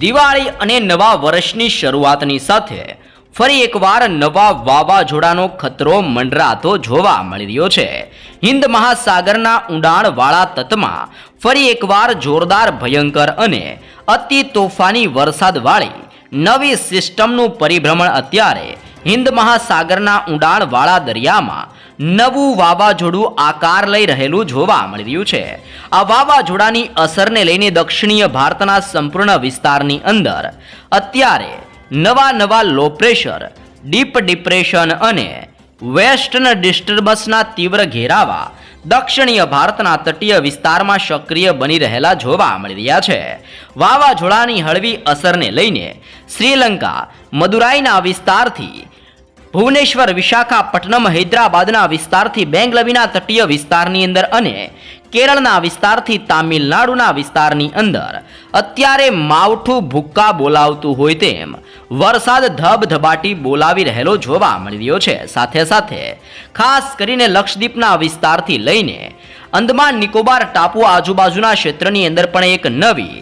દિવાળી અને નવા વર્ષની શરૂઆતની સાથે ફરી એકવાર નવા વાવાઝોડાનો ખતરો મંડરાતો જોવા મળી રહ્યો છે. હિન્દ મહાસાગરના ઊંડાણવાળા તટમાં ફરી એકવાર જોરદાર ભયંકર અને અતિ તોફાની વરસાદવાળી નવી સિસ્ટમનું પરિભ્રમણ અત્યારે હિન્દ મહાસાગરના ઊંડાણવાળા દરિયામાં નવું વાવાઝોડું આકાર લઈ રહેલું જોવા મળી રહ્યું છે. આ વાવાઝોડાની અસરને લઈને દક્ષિણીય ભારતના સંપૂર્ણ વિસ્તારની અંદર અત્યારે નવા નવા લો પ્રેશર ડીપ ડિપ્રેશન અને વેસ્ટર્ન ડિસ્ટર્બન્સના તીવ્ર ઘેરાવા દક્ષિણીય ભારતના તટીય વિસ્તારમાં સક્રિય બની રહેલા જોવા મળી રહ્યા છે. વાવાઝોડાની હળવી અસરને લઈને શ્રીલંકા, મદુરાઈના વિસ્તારથી ભુવનેશ્વર, વિશાખાપટ્ટનમ, હૈદરાબાદના વિસ્તારથી બેંગલવીના તટીય વિસ્તારની અંદર અને કેરળના વિસ્તારથી તામિલનાડુના વિસ્તારની અંદર. અત્યારે માવઠું ભૂક્કા બોલાવતું હોય તેમ વરસાદ ધબધબાટી બોલાવી રહેલો જોવા મળી રહ્યો છે. સાથે સાથે ખાસ કરીને લક્ષદ્વીપના વિસ્તારથી લઈને અંદમાન નિકોબાર ટાપુ આજુબાજુના ક્ષેત્રની અંદર પણ એક નવી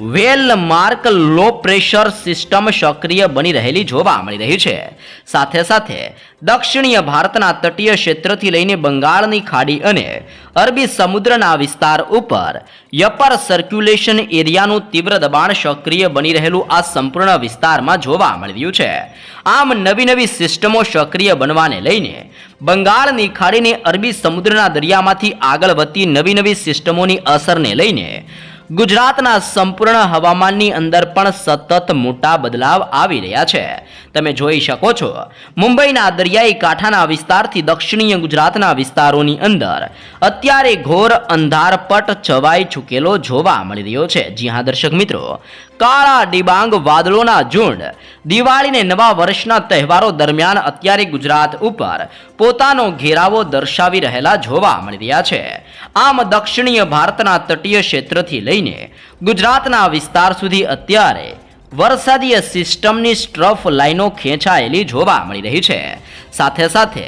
well mark low pressure system સક્રિય બની રહેલી જોવા મળી રહી છે. સાથે સાથે દક્ષિણીય ભારતના તટીય ક્ષેત્રથી લઈને બંગાળની ખાડી અને અરબી સમુદ્રના વિસ્તાર ઉપર યપર સર્ક્યુલેશન એરિયાનું તીવ્ર દબાણ સક્રિય બની રહેલું આ સંપૂર્ણ વિસ્તારમાં જોવા મળી રહ્યું છે. આમ નવી નવી સિસ્ટમો સક્રિય બનવાને લઈને બંગાળની ખાડીને અરબી સમુદ્રના દરિયામાંથી આગળ વધતી નવી નવી સિસ્ટમોની અસરને લઈને ગુજરાતના સંપૂર્ણ હવામાનની અંદર પણ સતત મોટા બદલાવ આવી રહ્યા છે. તમે જોઈ શકો છો, મુંબઈના દરિયાઈ કાંઠાના વિસ્તારથી દક્ષિણીય ગુજરાતના વિસ્તારોની અંદર અત્યારે ઘોર અંધારપટ છવાઈ ચૂકેલો જોવા મળી રહ્યો છે. જી હા, દર્શક મિત્રો કાળા ડિબાંગ વાદળોના ઝુંડ. દિવાળીને નવા વર્ષના તહેવારો દરમિયાન અત્યારે ગુજરાત ઉપર પોતાનો ઘેરાવો દર્શાવી રહેલા જોવા મળી રહ્યા છે. આમ દક્ષિણીય ભારતના તટીય ક્ષેત્રથી લઈને ગુજરાતના વિસ્તાર સુધી અત્યારે વરસાદીય સિસ્ટમની સ્ટ્રફ લાઈનો ખેંચાયેલી જોવા મળી રહી છે. સાથે સાથે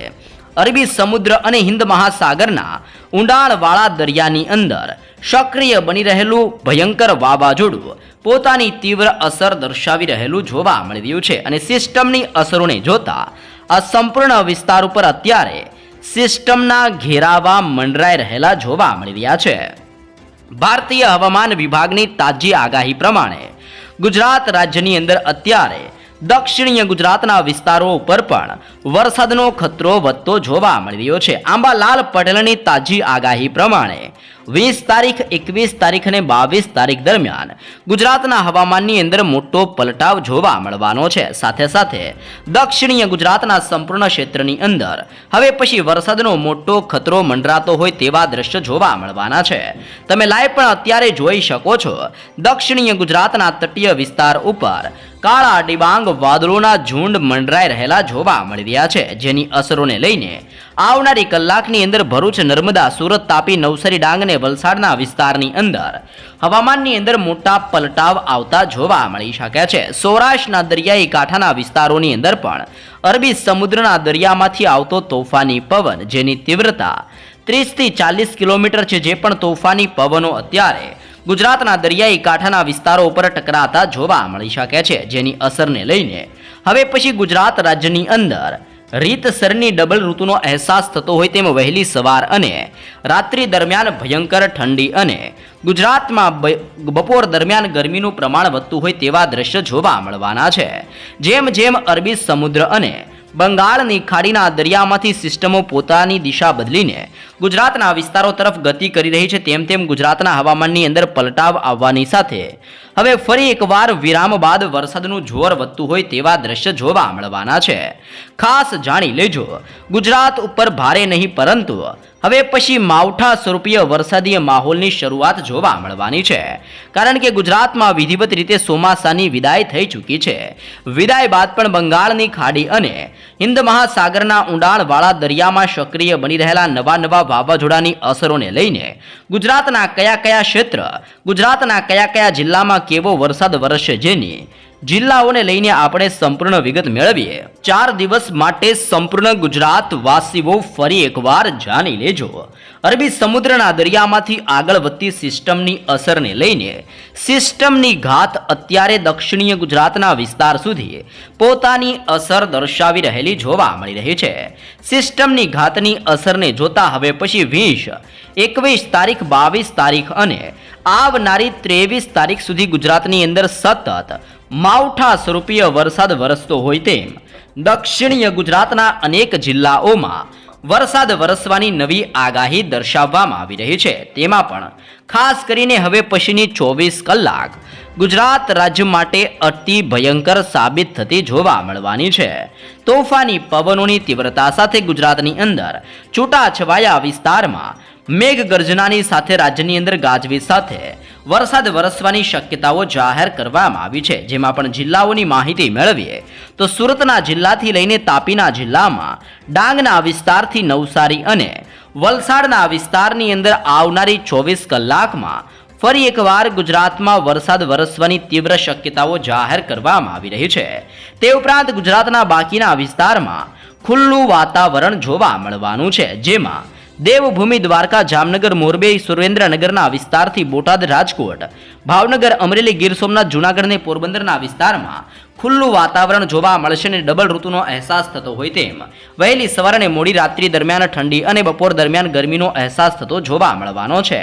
અરબી સમુદ્ર અને હિન્દ મહાસાગરના ઊંડાણવાળા દરિયાની અંદર સક્રિય બની રહેલું, ભયંકર વાવાઝોડું પોતાની તીવ્ર અસર દર્શાવી રહેલું જોવા મળી રહ્યું છે અને સિસ્ટમની અસરોને જોતા આ સંપૂર્ણ વિસ્તાર ઉપર અત્યારે સિસ્ટમના ઘેરાવા મંડરાઈ રહેલા જોવા મળી રહ્યા છે. ભારતીય હવામાન વિભાગની તાજી આગાહી પ્રમાણે ગુજરાત રાજ્યની અંદર અત્યારે દક્ષિણીય ગુજરાતના વિસ્તારો ઉપર પણ વરસાદનો ખતરો વધતો જોવા મળી રહ્યો છે. આંબાલાલ પટેલની તાજી આગાહી પ્રમાણે વીસ તારીખ, એકવીસ તારીખ અને બાવીસ તારીખ દરમિયાન ગુજરાતના હવામાનની અંદર મોટો પલટાવ જોવા મળવાનો છે. સાથે સાથે દક્ષિણીય ગુજરાતના સંપૂર્ણ ક્ષેત્રની અંદર હવે પછી વરસાદનો મોટો ખતરો મંડરાતો હોય તેવા દ્રશ્ય જોવા મળવાના છે. તમે લાઈવ પણ અત્યારે જોઈ શકો છો. દક્ષિણીય ગુજરાતના તટીય વિસ્તાર ઉપર કાળા ડિબાંગ વાદળોના ઝુંડ મંડરાઈ રહેલા જોવા મળી રહ્યા છે, જેની અસરોને લઈને આવનારી કલાકની અંદર ભરૂચ, નર્મદા, સુરત તાપી, નવસારી, ડાંગ અને વલસાડના વિસ્તારની અંદર હવામાનની અંદર મોટા પલટાવ આવતા જોવા મળી શકે છે. સૌરાષ્ટ્રના દરિયાઈ કાંઠાના વિસ્તારોની અંદર પણ અરબી સમુદ્રના દરિયામાંથી આવતો તોફાની પવન, જેની તીવ્રતા ત્રીસથી ચાલીસ કિલોમીટર છે, જે પણ તોફાની પવનો અત્યારે ગુજરાતના દરિયાઈ કાંઠાના વિસ્તારો ઉપર ટકરાતા જોવા મળી શકે છે, જેની અસરને લઈને. હવે પછી ગુજરાત રાજ્યની અંદર રીતસરની ડબલ ઋતુનો અહેસાસ થતો હોય તેમ વહેલી સવાર અને રાત્રિ દરમિયાન ભયંકર ઠંડી અને ગુજરાતમાં બપોર દરમિયાન ગરમીનું પ્રમાણ વધતું હોય તેવા દ્રશ્ય જોવા મળવાના છે. જેમ જેમ અરબી સમુદ્ર અને બંગાળની ખાડીના દરિયામાંથી સિસ્ટમો પોતાની દિશા બદલીને ગુજરાતના વિસ્તારો તરફ ગતિ કરી રહી છે, તેમ તેમ ગુજરાતના હવામાનની અંદર પલટાવ આવવાની સાથે. હવે ફરી એકવાર વિરામ બાદ વરસાદનું જોર વધતું હોય તેવા દ્રશ્ય જોવા મળવાના છે. ખાસ જાણી લેજો, ગુજરાત ઉપર ભારે નહીં પરંતુ હવે પછી માવઠા સ્વરૂપીય વરસાદીય માહોલની શરૂઆત જોવા મળવાની છે. કારણ કે ગુજરાતમાં વિધિવત રીતે ચોમાસાની વિદાય થઈ ચૂકી છે. વિદાય બાદ પણ બંગાળની ખાડી અને હિન્દ મહાસાગરના ઊંડાણવાળા દરિયામાં સક્રિય બની રહેલા નવા નવા વાવાઝોડાની અસરોને લઈને ગુજરાતના કયા કયા ક્ષેત્ર, ગુજરાતના કયા કયા જિલ્લામાં કેવો વરસાદ વરસશે જેની જિલ્લાઓને લઈને આપણે સંપૂર્ણ વિગત મેળવીએ. ચાર દિવસ માટે સંપૂર્ણ ગુજરાત વાસીઓ ફરી એકવાર જાણી લેજો. અરબી સમુદ્રના દરિયામાંથી આગળ વધતી સિસ્ટમની અસરને લઈને સિસ્ટમની ઘાત અત્યારે દક્ષિણીય ગુજરાતના વિસ્તાર સુધી પોતાની અસર દર્શાવી રહેલી જોવા મળી રહી છે. સિસ્ટમની ઘાતની અસરને જોતા હવે પછી વીસ, એકવીસ તારીખ, બાવીસ તારીખ અને આવનારી ત્રેવીસ તારીખ સુધી ગુજરાતની અંદર સતત માવઠા સ્વરૂપીય વરસાદ વરસતો હોય તેમ દક્ષિણીય ગુજરાતના અનેક જિલ્લાઓમાં વરસાદ વરસવાની નવી આગાહી દર્શાવવામાં આવી રહી છે. તેમાં પણ ખાસ કરીને હવે પછીની ચોવીસ કલાક ગુજરાત રાજ્ય માટે અતિ ભયંકર સાબિત થતી જોવા મળવાની છે. તોફાની પવનોની તીવ્રતા સાથે ગુજરાતની અંદર છૂટાછવાયા વિસ્તારમાં મેઘગર્જનાની સાથે રાજ્યની અંદર ગાજવીજ સાથે વરસાદ વરસવાની શક્યતાઓ જાહેર કરવામાં આવી છે. જેમાં પણ જિલ્લાઓની માહિતી મેળવીએ તો સુરતના જિલ્લાથી લઈને તાપીના જિલ્લામાં ડાંગના વિસ્તારથી નવસારી અને વલસાડના વિસ્તારની અંદર આવનારી ચોવીસ કલાકમાં ફરી એકવાર ગુજરાતમાં વરસાદ વરસવાની તીવ્ર શક્યતાઓ જાહેર કરવામાં આવી રહી છે. તે ઉપરાંત ગુજરાતના બાકીના વિસ્તારમાં ખુલ્લું વાતાવરણ જોવા મળવાનું છે. જેમાં દેવભૂમિ દ્વારકા, જામનગર, મોરબી, સુરેન્દ્રનગરના વિસ્તારથી બોટાદ રાજકોટ, ભાવનગર, અમરેલી, ગીર સોમનાથ, જૂનાગઢ અને પોરબંદરના વિસ્તારમાં ખુલ્લું વાતાવરણ જોવા મળશે અને ડબલ ઋતુનો અહેસાસ થતો હોય તેમ. વહેલી સવાર અને મોડી રાત્રિ દરમિયાન ઠંડી અને બપોર દરમિયાન ગરમીનો અહેસાસ થતો જોવા મળવાનો છે.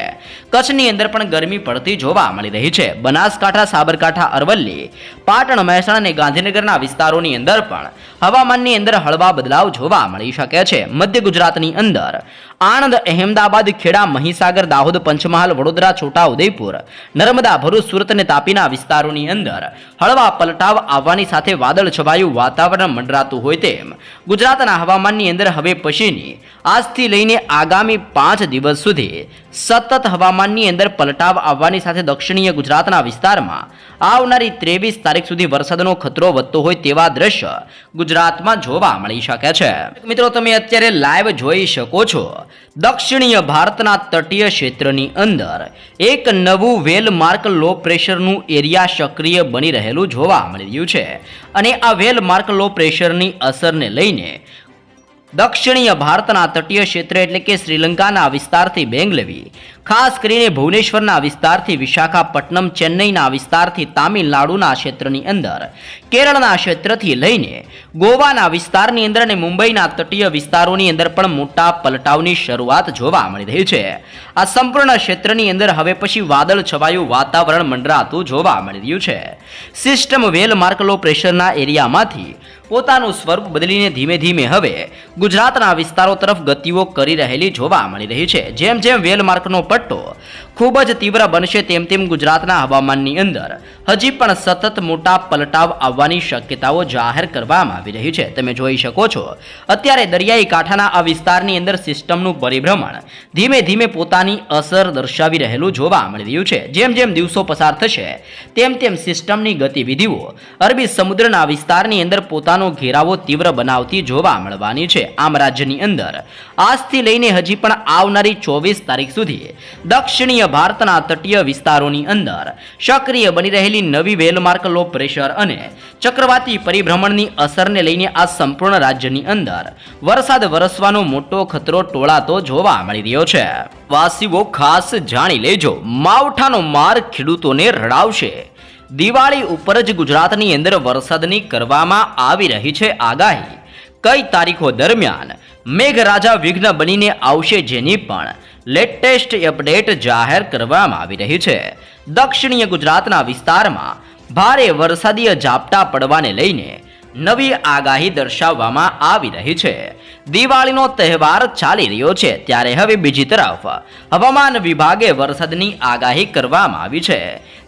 કચ્છની અંદર પણ ગરમી પડતી જોવા મળી રહી છે. બનાસકાંઠા, સાબરકાંઠા, અરવલ્લી, પાટણ, મહેસાણા અને ગાંધીનગરના વિસ્તારોની અંદર પણ હવામાનની અંદર હળવા બદલાવ જોવા મળી શકે છે. મધ્ય ગુજરાતની અંદર આણંદ, અહેમદાબાદ, ખેડા, મહીસાગર, દાહોદ, પંચમહાલ, વડોદરા, છોટા ઉદયપુર, નર્મદા, ભરૂચ, સુરત અને તાપીના વિસ્તારોની અંદર હળવા પલટાવ આવવાની સાથે વાદળ છવાયું, વાતાવરણ મંડરાતું હોય તેમ. ગુજરાતના હવામાનની અંદર હવે પછીની. આજથી લઈને આગામી પાંચ દિવસ સુધી સતત હવામાનની અંદર પલટાવ આવવાની સાથે દક્ષિણીય ગુજરાતના વિસ્તારમાં આવનારી ત્રેવીસ તારીખ સુધી વરસાદનો ખતરો વધતો હોય તેવા દ્રશ્ય ગુજરાતમાં જોવા મળી શકે છે. મિત્રો, તમે અત્યારે લાઈવ જોઈ શકો છો. દક્ષિણીય ભારતના તટીય ક્ષેત્રની અંદર એક નવું વેલ માર્ક લો પ્રેશરનું એરિયા સક્રિય બની રહેલું જોવા મળી રહ્યું છે. અને આ વેલ માર્ક લો પ્રેશરની અસરને લઈને દક્ષિણીય ભારતના તટીય ક્ષેત્ર એટલે કે શ્રીલંકાના વિસ્તારથી બેંગલવી ખાસ કરીને ભુવનેશ્વરના વિસ્તારથી વિશાખાપટ્ટનમ, ચેન્નઈના વિસ્તારથી તામિલનાડુના ક્ષેત્રની અંદર. કેરળના ક્ષેત્રથી લઈને ગોવાના વિસ્તારની અંદર અને મુંબઈના તટીય વિસ્તારોની અંદર પણ મોટા પલટાવની શરૂઆત જોવા મળી રહી છે. આ સંપૂર્ણ ક્ષેત્રની અંદર હવે પછી વાદળ છવાયું વાતાવરણ મંડરાતું જોવા મળી રહ્યું છે. સિસ્ટમ વેલ માર્ક પ્રેશરના એરિયામાંથી પોતાનું સ્વરૂપ બદલીને ધીમે ધીમે હવે ગુજરાતના વિસ્તારો તરફ ગતિઓ કરી રહેલી જોવા મળી રહી છે. જેમ જેમ વેલમાર્કનો પટ્ટો ખૂબ જ તીવ્ર બનશે તેમ તેમ ગુજરાતના હવામાનની અંદર. હજી પણ સતત મોટા પલટાવ આવવાની શક્યતાઓ જાહેર કરવામાં આવી રહી છે. તમે જોઈ શકો છો. અત્યારે દરિયાઈ કાંઠાના આ વિસ્તારની અંદર સિસ્ટમનું પરિભ્રમણ ધીમે ધીમે પોતાની અસર દર્શાવી રહેલું જોવા મળી રહ્યું છે. જેમ જેમ દિવસો પસાર થશે, તેમ તેમ સિસ્ટમની ગતિવિધિઓ અરબી સમુદ્રના વિસ્તારની અંદર પોતાનો ઘેરાવો તીવ્ર બનાવતી જોવા મળવાની છે. આમ રાજ્યની અંદર આજથી લઈને હજી પણ આવનારી ચોવીસ તારીખ સુધી દક્ષિણીય ભારતના તટીય વિસ્તારોની અંદર સક્રિય બની રહેલી નવી વેલમાર્ક લો પ્રેશર અને ચક્રવાતી પરિભ્રમણની અસરને લઈને આ સંપૂર્ણ રાજ્યની અંદર વરસાદ વરસવાનો મોટો ખતરો ટોળાતો જોવા મળી રહ્યો છે. વાસીઓ ખાસ જાણી લેજો, માવઠાનો માર ખેડૂતોને રડાવશે. દિવાળી ઉપર જ ગુજરાતની અંદર વરસાદની કરવામાં આવી રહી છે આગાહી. કઈ તારીખો દરમિયાન મેઘરાજા વિઘ્ન બનીને આવશે જેની પણ લેટેસ્ટ અપડેટ જાહેર કરવામાં આવી રહી છે. દક્ષિણીય ગુજરાતના વિસ્તારમાં ભારે વરસાદીય ઝાપટા પડવાને લઈને નવી આગાહી દર્શાવવામાં આવી રહી છે. દિવાળીનો તહેવાર ચાલી રહ્યો છે, ત્યારે હવે બીજી તરફ હવામાન વિભાગે વરસાદની આગાહી કરવામાં આવી છે.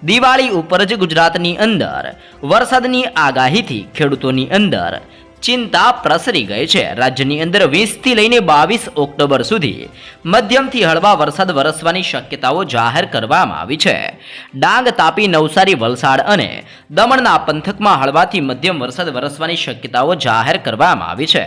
દિવાળી ઉપર જ ગુજરાતની અંદર વરસાદની આગાહીથી ખેડૂતોની અંદર ચિંતા પ્રસરી ગઈ છે. રાજ્યની અંદર વીસથી લઈને બાવીસ ઓક્ટોબર સુધી મધ્યમથી હળવા વરસાદ વરસવાની શક્યતાઓ જાહેર કરવામાં આવી છે. ડાંગ, તાપી, નવસારી, વલસાડ અને દમણના પંથકમાં હળવાથી મધ્યમ વરસાદ વરસવાની શક્યતાઓ જાહેર કરવામાં આવી છે.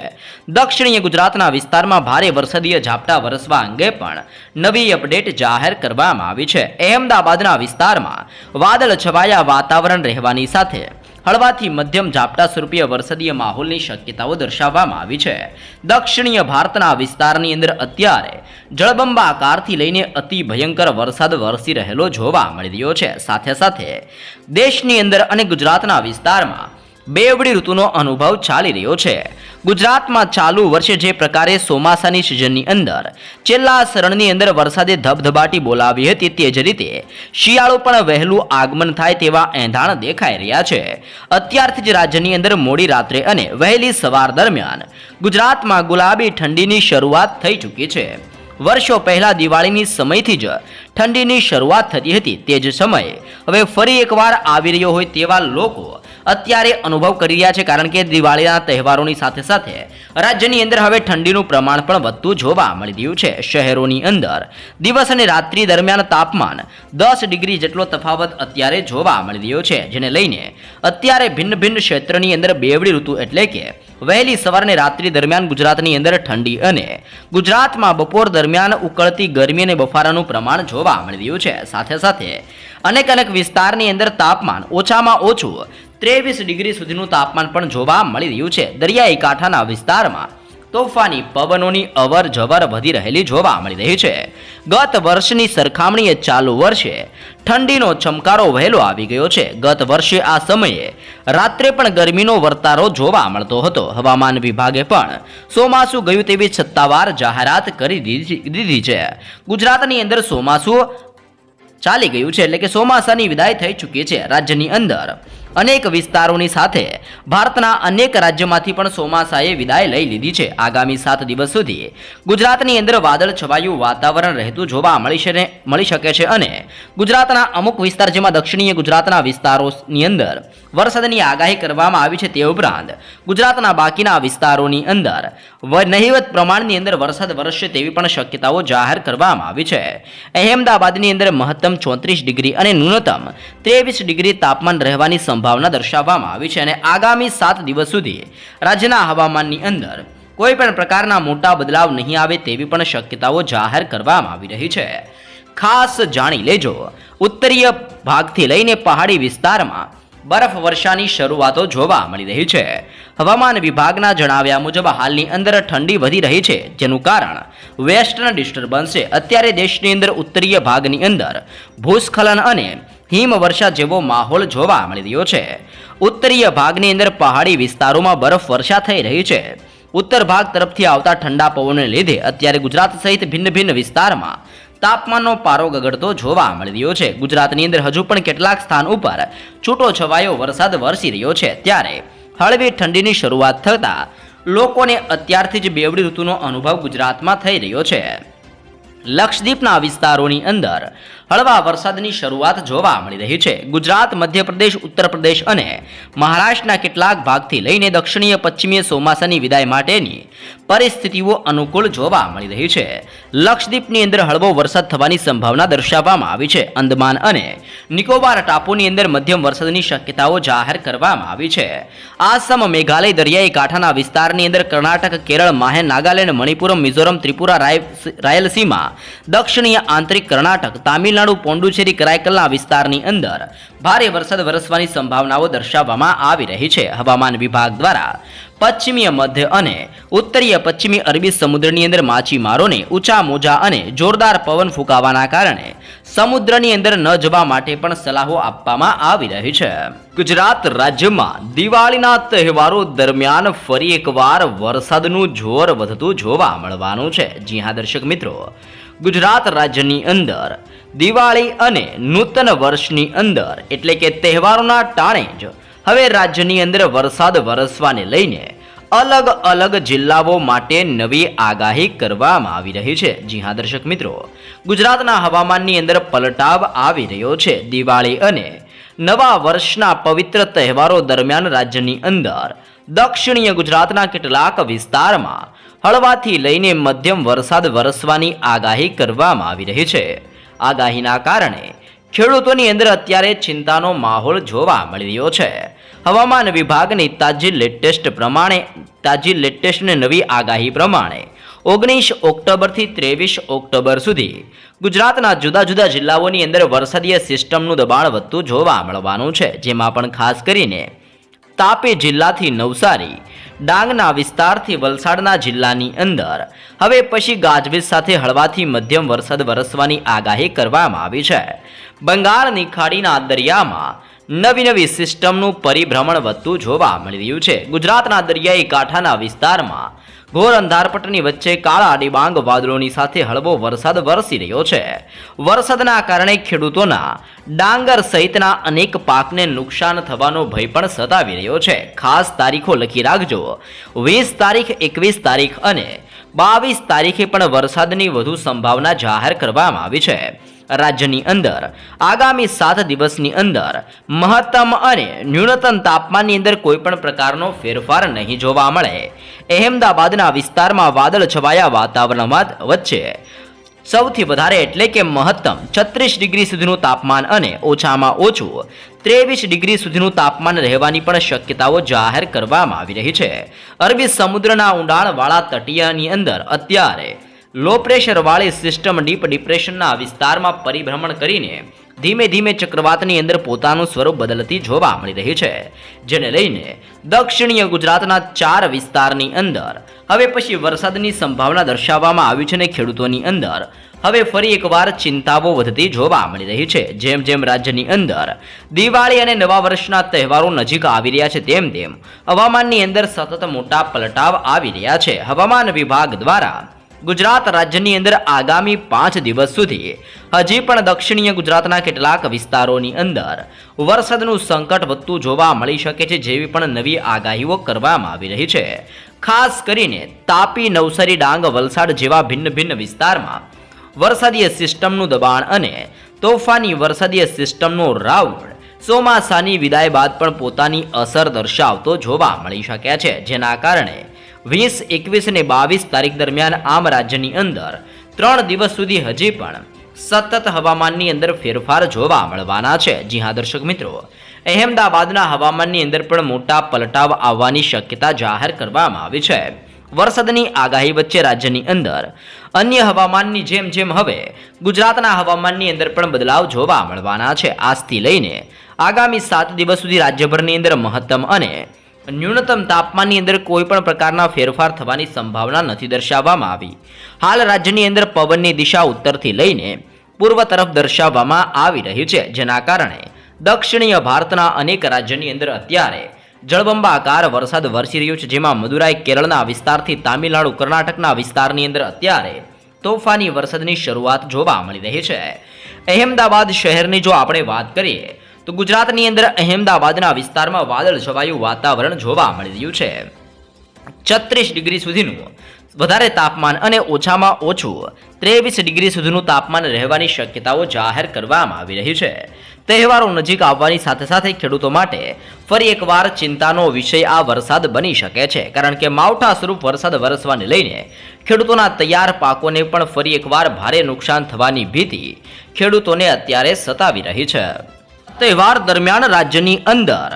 દક્ષિણીય ગુજરાતના વિસ્તારમાં ભારે વરસાદીય ઝાપટા વરસવા અંગે પણ નવી અપડેટ જાહેર કરવામાં આવી છે. અહેમદાબાદના વિસ્તારમાં વાદળ છવાયા વાતાવરણ રહેવાની સાથે હળવાથી મધ્યમ ઝાપટા સ્વરૂપીય વરસાદીય માહોલની શક્યતાઓ દર્શાવવામાં આવી છે. દક્ષિણીય ભારતના વિસ્તારની અંદર અત્યારે જળબંબાકારથી લઈને અતિ ભયંકર વરસાદ વરસી રહેલો જોવા મળી રહ્યો છે. સાથે સાથે દેશની અંદર અને ગુજરાતના વિસ્તારમાં બેવડી ઋતુનો અનુભવ ચાલી રહ્યો છે. ગુજરાતમાં ચાલુ વર્ષે જે પ્રકારે ચોમાસાની સિઝનની અંદર છેલ્લા શરણની અંદર વરસાદે ધબધબાટી બોલાવી હતી તે જ રીતે શિયાળો પણ વહેલું આગમન થાય તેવા એંધાણ દેખાઈ રહ્યા છે. અત્યારથી જ રાજ્યની અંદર મોડી રાત્રે અને વહેલી સવાર દરમિયાન ગુજરાતમાં ગુલાબી ઠંડીની શરૂઆત થઈ ચૂકી છે. વર્ષો પહેલા દિવાળીની સમયથી જ ઠંડીની શરૂઆત થતી હતી તે જ સમયે. હવે ફરી એકવાર આવી રહ્યો હોય તેવા લોકો અત્યારે અનુભવ કરી રહ્યા છે કારણ કે દિવાળીના તહેવારોની સાથે સાથે રાજ્યની અંદર હવે ઠંડીનું પ્રમાણ પણ વધતું જોવા મળી રહ્યું છે. શહેરોની અંદર દિવસ અને રાત્રિ દરમિયાન તાપમાન દસ ડિગ્રી જેટલો તફાવત અત્યારે જોવા મળી રહ્યો છે, જેને લઈને અત્યારે ભિન્ન ભિન્ન ક્ષેત્રની અંદર બેવડી ઋતુ એટલે કે વહેલી સવારને રાત્રિ દરમિયાન ગુજરાતની અંદર ઠંડી અને ગુજરાતમાં બપોર દરમિયાન ઉકળતી ગરમી અને બફારાનું પ્રમાણ જોવા મળી રહ્યું છે. સાથે સાથે અનેક અનેક વિસ્તારની અંદર તાપમાન ઓછામાં ઓછું ત્રેવીસ ડિગ્રી સુધીનું તાપમાન પણ જોવા મળી રહ્યું છે. દરિયાઈ કાંઠાના વિસ્તારમાં તોફાની પવનોની અવર જવર વધી રહેલી જોવા મળી રહી છે. ગત વર્ષની સરખામણીએ ચાલુ વર્ષે ઠંડીનો ચમકારો વહેલો આવી ગયો છે. ગત વર્ષે આ સમયે રાત્રે પણ ગરમીનો વર્તારો જોવા મળતો હતો. હવામાન વિભાગે પણ ચોમાસું ગયું તેવી સત્તાવાર જાહેરાત કરી દીધી છે ગુજરાતની અંદર ચોમાસું ચાલી ગયું છે એટલે કે ચોમાસાની વિદાય થઈ ચૂકી છે. રાજ્યની અંદર અનેક વિસ્તારોની સાથે ભારતના અનેક રાજ્યમાંથી પણ ચોમાસાએ વિદાય લઈ લીધી છે. આગામી સાત દિવસ સુધી ગુજરાતની અંદર વાદળ છવાયું વાતાવરણ રહેતું જોવા મળી મળી શકે છે અને ગુજરાતના અમુક વિસ્તાર જેમાં દક્ષિણીય ગુજરાતના વિસ્તારોની અંદર વરસાદની આગાહી કરવામાં આવી છે તે ઉપરાંત ગુજરાતના બાકીના વિસ્તારોની અંદર નહિવત પ્રમાણની અંદર વરસાદ વરસશે તેવી પણ શક્યતાઓ જાહેર કરવામાં આવી છે. અહેમદાબાદની અંદર મહત્તમ ચોત્રીસ ડિગ્રી અને ન્યૂનતમ ત્રેવીસ ડિગ્રી તાપમાન રહેવાની સંભાવના દર્શાવવામાં આવી છે અને આગામી સાત દિવસ સુધી રાજ્યના હવામાનની અંદર કોઈ પણ પ્રકારના મોટા બદલાવ નહીં આવે તેવી પણ શક્યતાઓ જાહેર કરવામાં આવી રહી છે. ખાસ જાણી લેજો, ઉત્તરીય ભાગથી લઈને પહાડી વિસ્તારમાં બરફ વર્ષાની શરૂઆતો જોવા મળી રહી છે. હવામાન વિભાગના જણાવ્યા મુજબ હાલની અંદર ઠંડી વધી રહી છે, જેનું કારણ વેસ્ટર્ન ડિસ્ટર્બન્સ છે. અત્યારે દેશની અંદર ઉત્તરીય ભાગની અંદર ભૂસ્ખલન અને હિમવર્ષા જેવો માહોલ જોવા મળી રહ્યો છે. ઉત્તરીય ભાગની અંદર પહાડી વિસ્તારોમાં બરફ વર્ષા થઈ રહી છે. ઉત્તર ભાગ તરફથી આવતા ઠંડા પવનને લીધે અત્યારે ગુજરાત સહિત ભિન્ન ભિન્ન વિસ્તારમાં તાપમાનનો પારો ગગડતો જોવા મળી રહ્યો છે. ગુજરાતની અંદર હજુ પણ કેટલાક સ્થાન ઉપર છૂટો છવાયો વરસાદ વરસી રહ્યો છે. ત્યારે હળવી ઠંડીની શરૂઆત થતાં લોકોને અત્યારથી જ બેવડી ઋતુનો અનુભવ ગુજરાતમાં થઈ રહ્યો છે. લક્ષદ્વીપના વિસ્તારોની અંદર હળવા વરસાદની શરૂઆત જોવા મળી રહી છે. ગુજરાત, મધ્યપ્રદેશ ઉત્તર પ્રદેશ અને મહારાષ્ટ્રના કેટલાક ભાગથી લઈને દક્ષિણીય, પશ્ચિમીય ચોમાસાની વિદાય માટેની પરિસ્થિતિઓ અનુકૂળ જોવા મળી રહી છે. લક્ષદ્વીપની અંદર હળવો વરસાદ થવાની સંભાવના દર્શાવવામાં આવી છે. અંદમાન અને નિકોબાર ટાપુની અંદર મધ્યમ વરસાદની શક્યતાઓ જાહેર કરવામાં આવી છે. આસામ, મેઘાલય દરિયાઈ કાંઠાના વિસ્તારની અંદર કર્ણાટક, કેરળ, માહે, નાગાલેન્ડ, મણિપુરમ, મિઝોરમ, ત્રિપુરા રાય- રાયલસીમા દક્ષિણીય આંતરિક કર્ણાટક, તામિલનાડુ પોંડુચેરી કરાયકલના વિસ્તારની અંદર ભારે વરસાદ વરસવાની સંભાવનાઓ દર્શાવવામાં આવી રહી છે. હવામાન વિભાગ દ્વારા પશ્ચિમીય મધ્ય અને ઉત્તરીય પશ્ચિમી અરબી સમુદ્રની અંદર માછીમારોને ઊંચા મોજા અને જોરદાર પવન ફૂંકાવાના કારણે સમુદ્રની અંદર ન જવા માટે પણ સલાહો આપવામાં આવી રહી છે. ગુજરાત રાજ્યમાં દિવાળીના તહેવારો દરમિયાન ફરી એકવાર વરસાદનું જોર વધતું જોવા મળવાનું છે. જી હા, દર્શક મિત્રો ગુજરાત રાજ્યની અંદર. દિવાળી અને નૂતન વર્ષની અંદર એટલે કે તહેવારોના ટાણે જ હવે રાજ્યની અંદર વરસાદ વરસવાને લઈને અલગ અલગ જિલ્લાઓ માટે નવી આગાહી કરવામાં આવી રહી છે. જી હા, દર્શક મિત્રો. ગુજરાતના હવામાનની અંદર પલટાવ આવી રહ્યો છે. દિવાળી અને નવા વર્ષના પવિત્ર તહેવારો દરમિયાન રાજ્યની અંદર દક્ષિણીય ગુજરાતના કેટલાક વિસ્તારમાં હળવાથી લઈને મધ્યમ વરસાદ વરસવાની આગાહી કરવામાં આવી રહી છે. આગાહીના કારણે ખેડૂતોની અંદર અત્યારે ચિંતાનો માહોલ જોવા મળી રહ્યો છે. હવામાન વિભાગની તાજી લેટેસ્ટ પ્રમાણે, તાજી લેટેસ્ટ નવી આગાહી પ્રમાણે ઓગણીસ ઓક્ટોબરથી ત્રેવીસ ઓક્ટોબર સુધી ગુજરાતના જુદા જુદા જિલ્લાઓની અંદર વરસાદીય સિસ્ટમનું દબાણ વધતું જોવા મળવાનું છે. જેમાં પણ ખાસ કરીને તાપી જિલ્લાથી નવસારી, ડાંગના વિસ્તારથી વલસાડના જિલ્લાની અંદર. હવે પછી ગાજવીજ સાથે હળવાથી મધ્યમ વરસાદ વરસવાની આગાહી કરવામાં આવી છે. બંગાળની ખાડીના દરિયામાં નવી નવી સિસ્ટમનું પરિભ્રમણ વધતું જોવા મળી રહ્યું છે. ગુજરાતના દરિયાઈ કાંઠાના વિસ્તારમાં ઘોર અંધારપટની વચ્ચે કાળા ડિબાંગ વાદળોની સાથે હળવો વરસાદ વરસી રહ્યો છે. વરસાદના કારણે ખેડૂતોના ડાંગર સહિતના અનેક પાકને નુકસાન થવાનો ભય પણ સતાવી રહ્યો છે. ખાસ તારીખો લખી રાખજો. વીસ તારીખ, એકવીસ તારીખ અને બાવીસ તારીખે પણ વરસાદની વધુ સંભાવના જાહેર કરવામાં આવી છે. રાજ્યની અંદર આગામી સાત દિવસની અંદર મહત્તમ અને ન્યૂનતમ તાપમાનની અંદર કોઈ પણ પ્રકારનો ફેરફાર નહીં જોવા મળે. અહેમદાબાદના વિસ્તારમાં વાદળ છવાયા વાતાવરણમાં વચ્ચે સૌથી વધારે એટલે કે મહત્તમ છત્રીસ ડિગ્રી સુધીનું તાપમાન અને ઓછામાં ઓછું ત્રેવીસ ડિગ્રી સુધીનું તાપમાન રહેવાની પણ શક્યતાઓ જાહેર કરવામાં આવી રહી છે. અરબી સમુદ્રના ઊંડાણવાળા તટિયાની અંદર અત્યારે લો પ્રેશરવાળી સિસ્ટમ ડીપ ડિપ્રેશનના વિસ્તારમાં પરિભ્રમણ કરીને ધીમે ધીમે ચક્રવાતની અંદર પોતાનું સ્વરૂપ બદલતી જોવા મળી રહી છે, જેને લઈને દક્ષિણીય ગુજરાતના ચાર વિસ્તારની અંદર, હવે પછી વરસાદની સંભાવના દર્શાવવામાં આવી છે અને ખેડૂતોની અંદર, હવે ફરી એકવાર ચિંતાઓ વધતી જોવા મળી રહી છે, જેમ જેમ રાજ્યની અંદર દિવાળી અને નવા વર્ષના તહેવારો નજીક આવી રહ્યા છે, તેમ તેમ હવામાનની અંદર સતત મોટા પલટાવ આવી રહ્યા છે, હવામાન વિભાગ દ્વારા ગુજરાત રાજ્યની અંદર આગામી પાંચ દિવસ સુધી હજી પણ દક્ષિણીય ગુજરાતના કેટલાક વિસ્તારોની અંદર વરસાદનું સંકટ વધતું જોવા મળી શકે છે જેવી પણ નવી આગાહીઓ કરવામાં આવી રહી છે. ખાસ કરીને તાપી, નવસારી, ડાંગ, વલસાડ જેવા ભિન્ન ભિન્ન વિસ્તારમાં વરસાદીય સિસ્ટમનું દબાણ અને તોફાની વરસાદીય સિસ્ટમનો રાઉન્ડ ચોમાસાની વિદાય બાદ પણ પોતાની અસર દર્શાવતો જોવા મળી શકે છે. જેના કારણે વીસ, એકવીસ અને બાવીસ તારીખ દરમિયાન આમ રાજ્યની અંદર. ત્રણ દિવસ સુધી હજી પણ સતત હવામાનની અંદર ફેરફાર જોવા મળવાના છે. જી હા, દર્શક મિત્રો. અહેમદાબાદના હવામાનની અંદર પણ મોટા પલટાવ આવવાની શક્યતા જાહેર કરવામાં આવી છે. વરસાદની આગાહી વચ્ચે રાજ્યની અંદર અન્ય હવામાનની જેમ જેમ હવે ગુજરાતના હવામાનની અંદર પણ બદલાવ જોવા મળવાના છે. આજથી લઈને આગામી સાત દિવસ સુધી રાજ્યભરની અંદર મહત્તમ અને ન્યૂનતમ તાપમાનની અંદર કોઈ પણ પ્રકારના ફેરફાર થવાની સંભાવના નથી દર્શાવવામાં આવી. હાલ રાજ્યની અંદર પવનની દિશા ઉત્તરથી લઈને પૂર્વ તરફ દર્શાવવામાં આવી રહી છે, જેના કારણે દક્ષિણીય ભારતના અનેક રાજ્યની અંદર અત્યારે જળબંબાકાર વરસાદ વરસી રહ્યો છે, જેમાં મદુરાઈ, કેરળના વિસ્તારથી તામિલનાડુ, કર્ણાટકના વિસ્તારની અંદર અત્યારે તોફાની વરસાદની શરૂઆત જોવા મળી રહી છે. અહેમદાબાદ શહેરની જો આપણે વાત કરીએ તો ગુજરાતની અંદર અહેમદાબાદના વિસ્તારમાં વાદળ છવાયું વાતાવરણ જોવા મળી રહ્યું છે. છત્રીસ ડિગ્રી સુધીનું વધારે તાપમાન અને ઓછામાં ઓછું ત્રેવીસ ડિગ્રી સુધીનું તાપમાન રહેવાની શક્યતાઓ જાહેર કરવામાં આવી રહી છે. તહેવારો નજીક આવવાની સાથે સાથે ખેડૂતો માટે ફરી એકવાર ચિંતાનો વિષય આ વરસાદ બની શકે છે. કારણ કે માવઠા સ્વરૂપ વરસાદ વરસવાને લઈને ખેડૂતોના તૈયાર પાકોને પણ ફરી એકવાર ભારે નુકસાન થવાની ભીતિ ખેડૂતોને અત્યારે સતાવી રહી છે. તહેવાર દરમિયાન રાજ્યની અંદર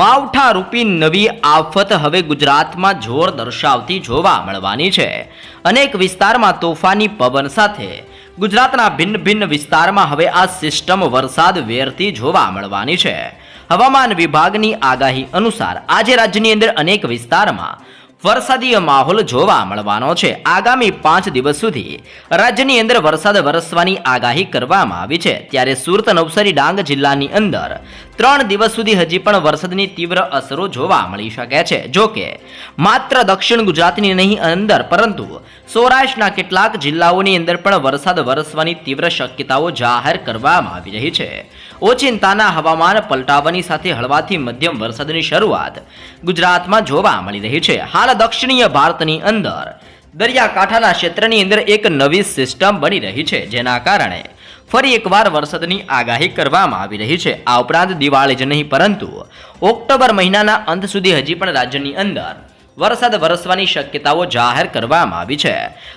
માવઠા રૂપી નવી આફત હવે ગુજરાતમાં જોર દર્શાવતી જોવા મળવાની છે. અનેક વિસ્તારમાં તોફાની પવન સાથે ગુજરાતના ભિન્ન ભિન્ન વિસ્તારમાં હવે આ સિસ્ટમ વરસાદ વેરતી જોવા મળવાની છે. હવામાન વિભાગની આગાહી અનુસાર આજે રાજ્યની અંદર અનેક વિસ્તારમાં વરસાદીય માહોલ જોવા મળવાનો છે. આગામી પાંચ દિવસ સુધી રાજ્યની અંદર વરસાદ વરસવાની આગાહી કરવામાં આવી છે. ત્યારે સુરત નવસારી ડાંગ જિલ્લાની અંદર ત્રણ દિવસ સુધી હજી પણ વરસાદની તીવ્ર અસરો જોવા મળી શકે છે. જો કે, માત્ર દક્ષિણ ગુજરાતની નહીં, અંદર, પરંતુ સૌરાષ્ટ્રના કેટલાક જિલ્લાઓની અંદર પણ વરસાદ વરસવાની તીવ્ર શક્યતાઓ જાહેર કરવામાં આવી રહી છે. ઓચિંતાના હવામાન પલટાવાની સાથે હળવાથી મધ્યમ વરસાદની શરૂઆત ગુજરાતમાં જોવા મળી રહી છે. હાલ દક્ષિણીય ભારતની અંદર દરિયાકાંઠાના ક્ષેત્રની અંદર એક નવી સિસ્ટમ બની રહી છે, જેના કારણે ફરી એકવાર વરસાદની આગાહી કરવામાં આવી રહી છે. આ ઉપરાંત દિવાળી જ નહીં, પરંતુ ઓક્ટોબર મહિનાના અંત સુધી હજી પણ રાજ્યની અંદર વરસાદ વરસવાની શક્યતાઓ જાહેર કરવામાં આવી છે.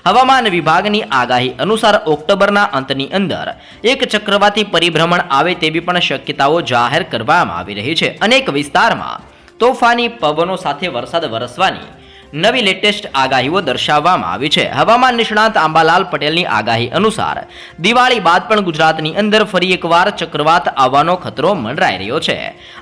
હવામાન વિભાગની આગાહી અનુસાર ઓક્ટોબરના અંતની અંદર એક ચક્રવાતી પરિભ્રમણ આવે તેવી પણ શક્યતાઓ જાહેર કરવામાં આવી રહી છે. અનેક વિસ્તારમાં તોફાની પવનો સાથે વરસાદ વરસવાની નવી લેટેસ્ટ આગાહીઓ દર્શાવવામાં આવી છે. હવામાન નિષ્ણાત આંબાલાલ પટેલની આગાહી અનુસાર, દિવાળી બાદ પણ ગુજરાતની અંદર ફરી એકવાર ચક્રવાત આવવાનો ખતરો મંડરાઈ રહ્યો છે.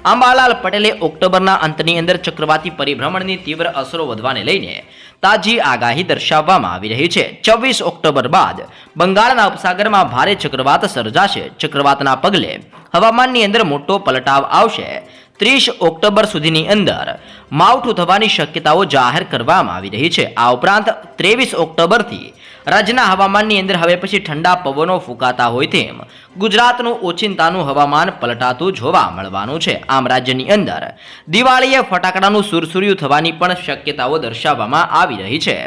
આંબાલાલ પટેલે ઓક્ટોબરના અંતની અંદર ચક્રવાતી પરિભ્રમણની તીવ્ર અસરો વધવાને લઈને તાજી આગાહી દર્શાવવામાં આવી રહી છે. ચોવીસ ઓક્ટોબર બાદ બંગાળના ઉપસાગરમાં ભારે ચક્રવાત સર્જાશે. ચક્રવાતના પગલે હવામાનની અંદર મોટો પલટાવ આવશે. ત્રીસ ઓક્ટોબર સુધીની અંદર માવઠું થવાની શક્યતાઓ જાહેર કરવામાં આવી રહી છે. આ ઉપરાંત ત્રેવીસ ઓક્ટોબરથી રાજ્યના હવામાનની અંદર હવે પછી ઠંડા પવનો ફૂંકાતા હોય તેમ ગુજરાતનું ઓચિંતાનું હવામાન પલટાતું જોવા મળવાનું છે. આમ રાજ્યની અંદર દિવાળીએ ફટાકડાનું સુરસુર્યું થવાની પણ શક્યતાઓ દર્શાવવામાં આવી રહી છે.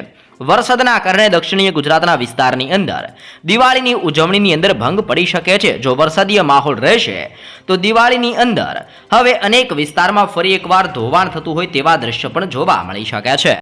વરસાદના કારણે દક્ષિણીય ગુજરાતના વિસ્તારની અંદર દિવાળીની ઉજવણીની અંદર ભંગ પડી શકે છે. જો વરસાદીય માહોલ રહેશે, તો દિવાળીની અંદર હવે અનેક વિસ્તારમાં ફરી એકવાર ધોવાણ થતું હોય તેવા દ્રશ્ય પણ જોવા મળી શકે છે.